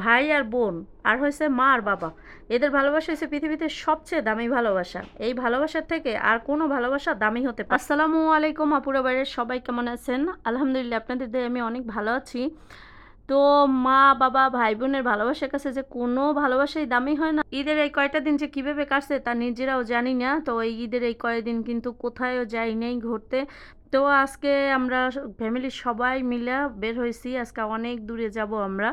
ভাই আর বোন, আর হয়েছে মা আর বাবা। এদের ভালোবাসা হচ্ছে পৃথিবীতে সবচেয়ে দামি ভালোবাসা। এই ভালোবাসার থেকে আর কোনো ভালোবাসা দামি হতে পারে আসসালামু আলাইকুম, আপুরা বাইরের সবাই কেমন আছেন? আলহামদুলিল্লাহ, আপনাদের দিয়ে আমি অনেক ভালো আছি। তো মা, বাবা, ভাই, বোনের ভালোবাসার কাছে যে কোনো ভালোবাসাই দামি হয় না। ঈদের এই কয়টা দিন যে কীভাবে কাটছে তা নিজেরাও জানি না। তো এই ঈদের এই কয়দিন কিন্তু কোথায়ও যাই নেই ঘুরতে। তো আজকে আমরা ফ্যামিলির সবাই মিলে বের হয়েছি। আজকে অনেক দূরে যাব আমরা।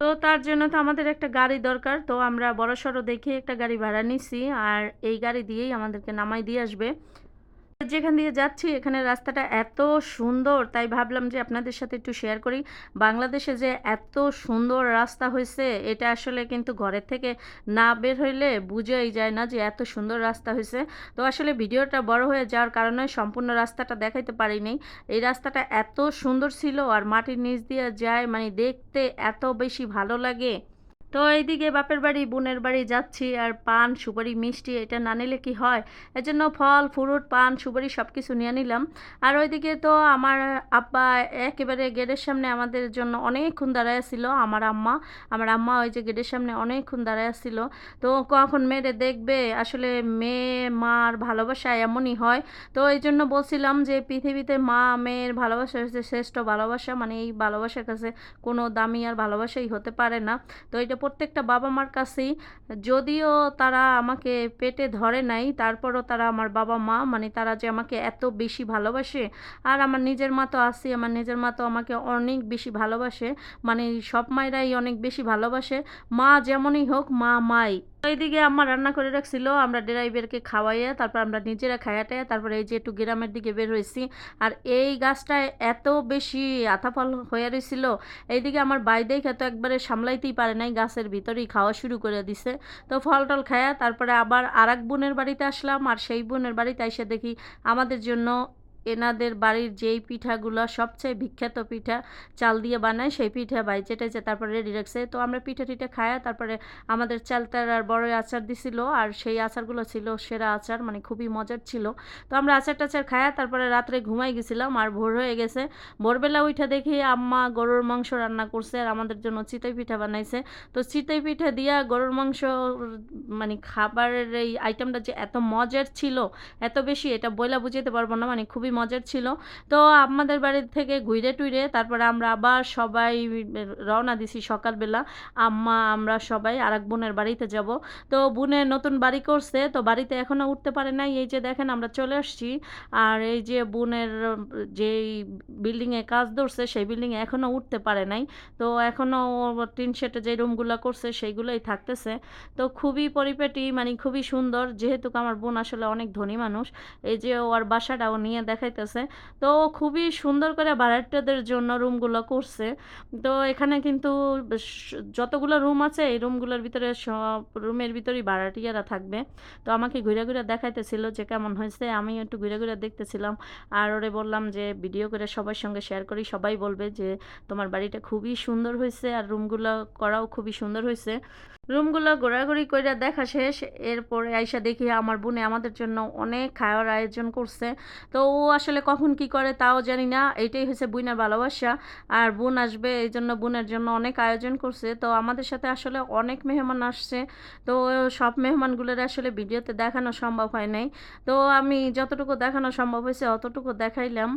তো তার জন্য তো আমাদের একটা গাড়ি দরকার। তো আমরা বড়সড় দেখে একটা গাড়ি ভাড়া নিছি, আর এই গাড়ি দিয়েই আমাদেরকে নামাই দিয়ে আসবে। যেখান দিয়ে যাচ্ছি, এখানে রাস্তাটা এত সুন্দর। তাই ভাবলাম যে আপনাদের সাথে একটু শেয়ার করি। বাংলাদেশে যে এত সুন্দর রাস্তা হয়েছে এটা আসলে কিন্তু ঘরের থেকে না বের হইলে বুঝেই যায় না যে এত সুন্দর রাস্তা হয়েছে তো আসলে ভিডিওটা বড় হয়ে যাওয়ার কারণে সম্পূর্ণ রাস্তাটা দেখাইতে পারিনি। এই রাস্তাটা এত সুন্দর ছিল আর মাটির নিচ দিয়ে যায় মানে দেখতে এত বেশি ভালো লাগে। তো এইদিকে বাপের বাড়ি, বোনের বাড়ি যাচ্ছি আর পান, সুপারি, মিষ্টি এটা না নিলে কি হয়? এজন্য ফল, ফ্রুট, পান, সুপারি সব কিছু নিয়ে নিলাম। আর ওইদিকে তো আমার আব্বা একেবারে গেটের সামনে আমাদের জন্য অনেকক্ষণ দাঁড়ায় ছিল আমার আম্মা। আমার আম্মা ওই যে গেটের সামনে অনেকক্ষণ দাঁড়ায় ছিল তো কখন মেয়েরে দেখবে? আসলে মেয়ে, মার ভালোবাসা এমনই হয়। তো এই জন্য বলছিলাম যে পৃথিবীতে মা, মেয়ের ভালোবাসা হচ্ছে শ্রেষ্ঠ ভালোবাসা। মানে এই ভালোবাসার কাছে কোনো দামি আর ভালোবাসাই হতে পারে না। তো এটা প্রত্যেকটা বাবা মার কাছেই। যদিও তারা আমাকে পেটে ধরে নাই, তারপরও তারা আমার বাবা মা মানে তারা যে আমাকে এত বেশি ভালোবাসে, আর আমার নিজের মা তো আসি আমার নিজের মা তো আমাকে অনেক বেশি ভালোবাসে মানে সব মায়েরাই অনেক বেশি ভালোবাসে। মা যেমনই হোক, মা মাই। এইদিকে আমার রান্না করে রাখছিল। আমরা ড্রাইভারকে খাওয়াইয়া, তারপর আমরা নিজেরা খাইয়াটাইয়া, তারপরে এই যে একটু গ্রামের দিকে বের হয়েছি। আর এই গাছটায় এত বেশি আতাফল হয়ে রয়েছিল এইদিকে আমার বাই দেখে একবারে সামলাইতেই পারে নাই, গাছের ভিতরেই খাওয়া শুরু করে দিছে। তো ফল টল খায়া তারপরে আবার আর এক বোনের বাড়িতে আসলাম। আর সেই বোনের বাড়িতে এসে দেখি আমাদের জন্য এনাদের বাড়ির যেই পিঠাগুলো সবচেয়ে বিখ্যাত পিঠা, চাল দিয়ে বানায় সেই পিঠা বাইচে টেচে তারপরে রেডি রাখছে। তো আমরা পিঠা টিঠা খায়া তারপরে আমাদের চালতার আর বড় আচার দিছিল আর সেই আচারগুলো ছিল সেরা আচার মানে খুবই মজার ছিল। তো আমরা আচার টাচার খায়া তারপরে রাত্রে ঘুমাই গেছিলাম আর ভোর হয়ে গেছে। ভোরবেলা উঠে দেখি আম্মা গরুর মাংস রান্না করছে আর আমাদের জন্য চিতই পিঠা বানাইছে। তো চিতই পিঠা দিয়া গরুর মাংস মানে খাবারের এই আইটেমটা যে এত মজার ছিল, এত বেশি এটা বইলা বুঝাতে পারব না মানে খুবই মজার ছিল। তো আমাদের বাড়ির থেকে ঘুরে টুইরে তারপরে আমরা আবার সবাই রওনা দিছি সকালবেলা। আম্মা, আমরা সবাই আর এক বোনের বাড়িতে যাব। তো বোনের নতুন বাড়ি করছে, তো বাড়িতে এখনও উঠতে পারে নাই। এই যে দেখেন, আমরা চলে আসছি। আর এই যে বোনের যেই বিল্ডিংয়ে কাজ ধরছে, সেই বিল্ডিংয়ে এখনও উঠতে পারে নাই। তো এখনও টিন শেটে যে রুমগুলো করছে, সেইগুলোই থাকতেছে। তো খুবই পরিপেটি মানে খুবই সুন্দর। যেহেতু আমার বোন আসলে অনেক ধনী মানুষ, এই যে ওর বাসাটাও নিয়ে দেখাইতেছে। তো খুবই সুন্দর করে ভাড়াটিয়াদের জন্য রুমগুলো করছে। তো এখানে কিন্তু যতগুলো রুম আছে, এই রুমগুলোর ভিতরে সব রুমের ভিতরেই ভাড়াটিয়ারা থাকবে। তো আমাকে ঘুরে ঘুরে দেখাইতেছিল যে কেমন হয়েছে আমি একটু ঘুরে ঘুরে দেখতেছিলাম। আর ওরে বললাম যে ভিডিও করে সবার সঙ্গে শেয়ার করি, সবাই বলবে যে তোমার বাড়িটা খুবই সুন্দর হয়েছে আর রুমগুলো করাও খুবই সুন্দর হয়েছে। রুমগুলো ঘোরাঘুরি করে দেখা শেষ। এরপরে আইসা দেখি আমার বোনে আমাদের জন্য অনেক খাওয়ার আয়োজন করছে। তো ও আসলে কখন কি করে তাও জানি না। এটাই হচ্ছে বুনের ভালোবাসা। আর বোন আসবে এই জন্য বোনের জন্য অনেক আয়োজন করছে। তো আমাদের সাথে আসলে অনেক মেহমান আসছে। তো সব মেহমানগুলোর আসলে ভিডিওতে দেখানো সম্ভব হয় নাই। তো আমি যতটুকু দেখানো সম্ভব হয়েছে অতটুকু দেখাইলাম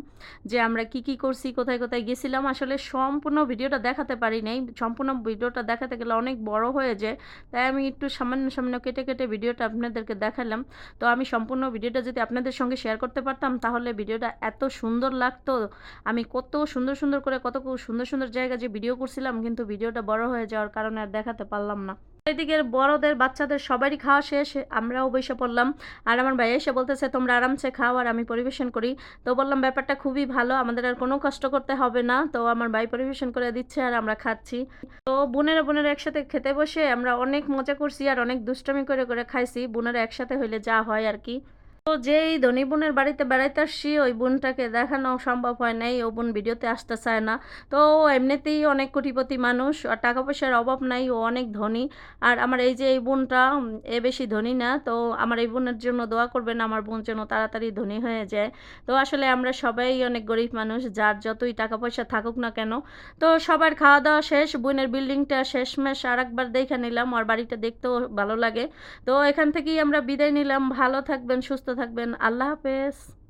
যে আমরা কি কি করছি, কোথায় কোথায় গেছিলাম। আসলে সম্পূর্ণ ভিডিওটা দেখাতে পারি নাই। সম্পূর্ণ ভিডিওটা দেখাতে গেলে অনেক বড় হয়ে যায়। তাই আমি একটু সামান্য সামান্য কেটে কেটে ভিডিওটা আপনাদেরকে দেখালাম। তো আমি সম্পূর্ণ ভিডিওটা যদি আপনাদের সঙ্গে শেয়ার করতে পারতাম, তাহলে ভিডিওটা এত সুন্দর লাগতো। আমি কত সুন্দর সুন্দর করে, কত সুন্দর সুন্দর জায়গা যে ভিডিও করছিলাম, কিন্তু ভিডিওটা বড় হয়ে যাওয়ার কারণে আর দেখাতে পারলাম না। এদিকে বড়দের, বাচ্চাদের সবারই খাওয়া শেষ, আমরাও বসে পড়লাম। আর আমার ভাই এসে বলতেছে, তোমরা আরামসে খাও আর আমি পরিবেশন করি। তো বললাম, ব্যাপারটা খুবই ভালো, আমাদের আর কোনো কষ্ট করতে হবে না। তো আমার ভাই পরিবেশন করে দিচ্ছে আর আমরা খাচ্ছি। তো বোনেরা বোনেরা একসাথে খেতে বসে আমরা অনেক মজা করছি আর অনেক দুষ্টামি করে করে খাইছি। বোনেরা একসাথে হইলে যা হয় আর কি। তো যেই ধনী বোনের বাড়িতে বেড়াইতে আসছি, ওই বোনটাকে দেখানো সম্ভব হয় নাই। ও বোন ভিডিওতে আসতে চায় না। তো এমনিতেই অনেক কোটিপতি মানুষ, আর টাকা পয়সার অভাব নাই। ও অনেক ধনী। আর আমার এই যে এই বোনটা এ বেশি ধনী না। তো আমার এই বোনের জন্য দোয়া করবেন, আমার বোন যেন তাড়াতাড়ি ধনী হয়ে যায়। তো আসলে আমরা সবাই অনেক গরিব মানুষ, যার যতই টাকা পয়সা থাকুক না কেন। তো সবার খাওয়া দাওয়া শেষ, বোনের বিল্ডিংটা শেষমেশ আর একবার দেখে নিলাম। আর বাড়িটা দেখতেও ভালো লাগে। তো এখান থেকেই আমরা বিদায় নিলাম। ভালো থাকবেন, সুস্থ থাকবেন। আল্লাহ হাফেজ।